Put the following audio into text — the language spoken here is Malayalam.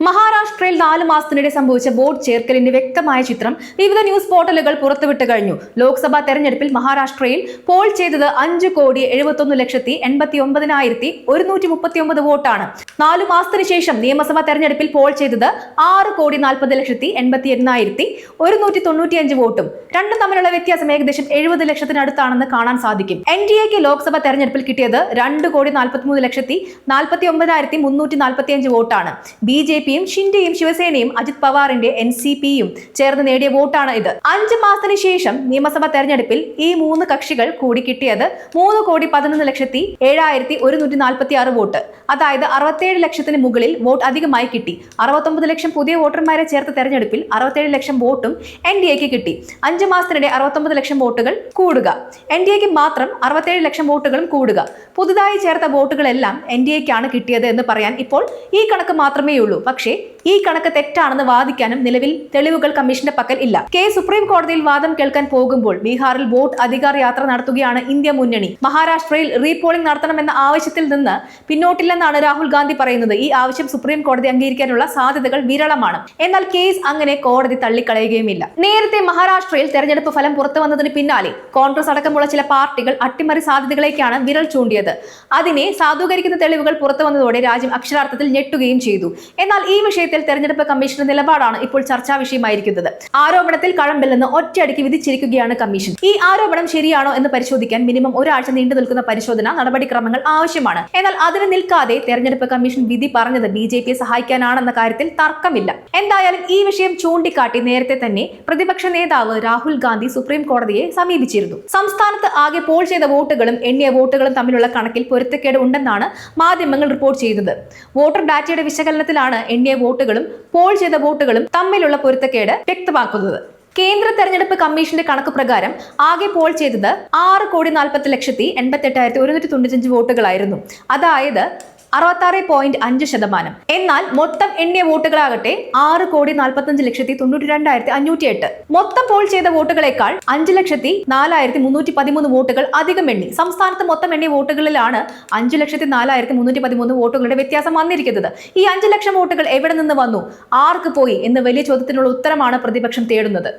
മഹാരാഷ്ട്രയിൽ നാല് മാസത്തിനിടെ സംഭവിച്ച വോട്ട് ചേർക്കലിന്റെ വ്യക്തമായ ചിത്രം വിവിധ ന്യൂസ് പോർട്ടലുകൾ പുറത്തുവിട്ട് കഴിഞ്ഞു. ലോക്സഭാ തെരഞ്ഞെടുപ്പിൽ മഹാരാഷ്ട്രയിൽ പോൾ ചെയ്തത് അഞ്ച് കോടി എഴുപത്തൊന്ന് ലക്ഷത്തി എൺപത്തി ഒമ്പതിനായിരത്തി ഒരുന്നൂറ്റി മുപ്പത്തി ഒമ്പത് വോട്ടാണ്. നാലു മാസത്തിന് ശേഷം നിയമസഭാ തെരഞ്ഞെടുപ്പിൽ പോൾ ചെയ്തത് ആറ് കോടി നാൽപ്പത് ലക്ഷത്തി എൺപത്തി എണ്ണായിരത്തി ഒരുന്നൂറ്റി തൊണ്ണൂറ്റിയഞ്ച് വോട്ടും. രണ്ടും തമ്മിലുള്ള വ്യത്യാസം ഏകദേശം എഴുപത് ലക്ഷത്തിനടുത്താണെന്ന് കാണാൻ സാധിക്കും. എൻ ഡി എക്ക് ലോക്സഭാ തെരഞ്ഞെടുപ്പിൽ കിട്ടിയത് രണ്ട് കോടി നാൽപ്പത്തിമൂന്ന് ലക്ഷത്തി നാൽപ്പത്തി ഒമ്പതിനായിരത്തി മുന്നൂറ്റി നാൽപ്പത്തി അഞ്ച് വോട്ടാണ്. ബി ജെ പിയും ഷിൻഡെയും ശിവസേനയും അജിത് പവാറിന്റെ എൻ സി പിയും ചേർന്ന് നേടിയ വോട്ടാണ് ഇത്. അഞ്ച് മാസത്തിന് ശേഷം നിയമസഭാ തെരഞ്ഞെടുപ്പിൽ ഈ മൂന്ന് കക്ഷികൾ കൂടി കിട്ടിയത് മൂന്ന് കോടി പതിനൊന്ന് ലക്ഷത്തി ഏഴായിരത്തി ഒരുന്നൂറ്റി നാൽപ്പത്തി ആറ് വോട്ട്. അതായത് അറുപത്തേഴ് ലക്ഷത്തിന് മുകളിൽ വോട്ട് അധികമായി കിട്ടി. അറുപത്തൊമ്പത് ലക്ഷം പുതിയ വോട്ടർമാരെ ചേർത്ത തെരഞ്ഞെടുപ്പിൽ അറുപത്തേഴ് ലക്ഷം വോട്ടും എൻ ഡി എക്ക് കിട്ടി. അഞ്ച് മാസത്തിനിടെ അറുപത്തൊമ്പത് ലക്ഷം വോട്ടുകൾ കൂടുക. എൻ ഡി എക്ക് മാത്രം അറുപത്തേഴ് ലക്ഷം വോട്ടുകളും കൂടുക. പുതുതായി ചേർത്ത വോട്ടുകളെല്ലാം എൻ ഡി എക്കാണ് കിട്ടിയത് എന്ന് പറയാൻ ഇപ്പോൾ ഈ കണക്ക് മാത്രമേ ഉള്ളൂ പക്ഷേ ഈ കണക്ക് തെറ്റാണെന്ന് വാദിക്കാനും നിലവിൽ തെളിവുകൾ കമ്മീഷന്റെ പക്കൽ ഇല്ല. കെ. സുപ്രീം കോടതിയിൽ വാദം കേൾക്കാൻ പോകുമ്പോൾ ബീഹാറിൽ വോട്ട് അധികാർ യാത്ര നടത്തുകയാണ് ഇന്ത്യ മുന്നണി. മഹാരാഷ്ട്രയിൽ റീപോളിംഗ് നടത്തണമെന്ന ആവശ്യത്തിൽ നിന്ന് പിന്നോട്ടില്ലെന്നാണ് രാഹുൽ ഗാന്ധി പറയുന്നത്. ഈ ആവശ്യം സുപ്രീം കോടതി അംഗീകരിക്കാനുള്ള സാധ്യതകൾ വിരളമാണ്. എന്നാൽ കേസ് അങ്ങനെ കോടതി തള്ളിക്കളയുകയുമില്ല. നേരത്തെ മഹാരാഷ്ട്രയിൽ തെരഞ്ഞെടുപ്പ് ഫലം പുറത്തു വന്നതിന് പിന്നാലെ കോൺഗ്രസ് അടക്കമുള്ള ചില പാർട്ടികൾ അട്ടിമറി സാധ്യതകളേക്കാണ് വിരൽ ചൂണ്ടിയത്. അതിനെ സാധൂകരിക്കുന്ന തെളിവുകൾ പുറത്തു വന്നതോടെ രാജ്യം അക്ഷരാർത്ഥത്തിൽ ഞെട്ടുകയും ചെയ്തു. എന്നാൽ ഈ വിഷയത്തിൽ തെരഞ്ഞെടുപ്പ് കമ്മീഷന്റെ നിലപാടാണ് ഇപ്പോൾ ചർച്ചാ വിഷയമായിരിക്കുന്നത്. ആരോപണത്തിൽ കഴമ്പില്ലെന്ന് ഒറ്റയടിക്ക് വിധിച്ചിരിക്കുകയാണ് കമ്മീഷൻ. ഈ ആരോപണം ശരിയാണോ എന്ന് പരിശോധിക്കാൻ മിനിമം ഒരാഴ്ച നീണ്ടു നിൽക്കുന്ന പരിശോധന നടപടിക്രമങ്ങൾ ആവശ്യമാണ്. എന്നാൽ അതിന് നിൽക്കാതെ തെരഞ്ഞെടുപ്പ് കമ്മീഷൻ വിധി പറഞ്ഞത് ബി ജെ പിയെ സഹായിക്കാനാണെന്ന കാര്യത്തിൽ തർക്കമില്ല. എന്തായാലും ഈ വിഷയം ചൂണ്ടിക്കാട്ടി നേരത്തെ തന്നെ പ്രതിപക്ഷ നേതാവ് രാഹുൽ ഗാന്ധി സുപ്രീം കോടതിയെ സമീപിച്ചിരുന്നു. സംസ്ഥാനത്ത് ആകെ പോൾ ചെയ്ത വോട്ടുകളും എണ്ണിയ വോട്ടുകളും തമ്മിലുള്ള കണക്കിൽ പൊരുത്തക്കേട് ഉണ്ടെന്നാണ് മാധ്യമങ്ങൾ റിപ്പോർട്ട് ചെയ്തത്. വോട്ടർ ഡാറ്റയുടെ വിശകലനത്തിലാണ് എണ്ണിയ വോട്ടുകളും പോൾ ചെയ്ത വോട്ടുകളും തമ്മിലുള്ള പൊരുത്തക്കേട് വ്യക്തമാക്കുന്നത്. കേന്ദ്ര തെരഞ്ഞെടുപ്പ് കമ്മീഷന്റെ കണക്ക് പ്രകാരം ആകെ പോൾ ചെയ്തത് ആറ് കോടി നാൽപ്പത്തി ലക്ഷത്തി എൺപത്തി എട്ടായിരത്തി ഒരുന്നൂറ്റി തൊണ്ണൂറ്റഞ്ച് വോട്ടുകളായിരുന്നു. അതായത് അറുപത്താറ് പോയിന്റ് അഞ്ച് ശതമാനം. എന്നാൽ മൊത്തം എണ്ണിയ വോട്ടുകളാകട്ടെ ആറ് കോടി നാൽപ്പത്തഞ്ച് ലക്ഷത്തി തൊണ്ണൂറ്റി രണ്ടായിരത്തി അഞ്ഞൂറ്റി എട്ട്. മൊത്തം പോൾ ചെയ്ത വോട്ടുകളേക്കാൾ അഞ്ച് ലക്ഷത്തി നാലായിരത്തി മുന്നൂറ്റി പതിമൂന്ന് വോട്ടുകൾ അധികം എണ്ണി സംസ്ഥാനത്ത് മൊത്തം എണ്ണിയ വോട്ടുകളിലാണ് അഞ്ച് ലക്ഷത്തി നാലായിരത്തി മുന്നൂറ്റി പതിമൂന്ന് വോട്ടുകളുടെ വ്യത്യാസം വന്നിരിക്കുന്നത്. ഈ അഞ്ച് ലക്ഷം വോട്ടുകൾ എവിടെ നിന്ന് വന്നു? ആർക്ക് പോയി? എന്ന് വലിയ ചോദ്യത്തിനുള്ള ഉത്തരമാണ് പ്രതിപക്ഷം തേടുന്നത്.